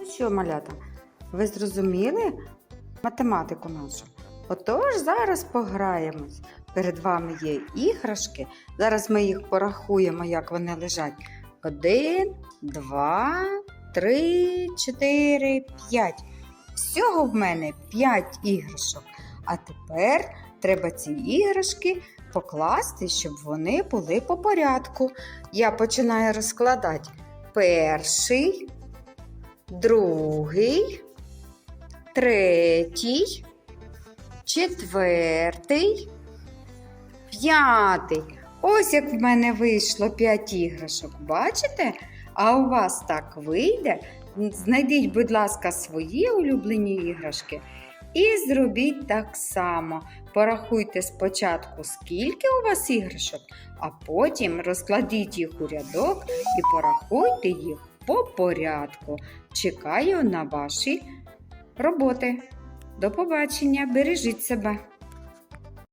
Ну що, малята, ви зрозуміли математику нашу? Отож, зараз пограємось. Перед вами є іграшки. Зараз ми їх порахуємо, як вони лежать. Один, два, три, чотири, п'ять. Всього в мене п'ять іграшок. А тепер треба ці іграшки покласти, щоб вони були по порядку. Я починаю розкладати перший, другий, третій, четвертий, п'ятий. Ось як в мене вийшло п'ять іграшок. Бачите? А у вас так вийде. Знайдіть, будь ласка, свої улюблені іграшки і зробіть так само. Порахуйте спочатку, скільки у вас іграшок, а потім розкладіть їх у рядок і порахуйте їх по порядку. Чекаю на ваші роботи. До побачення, бережіть себе!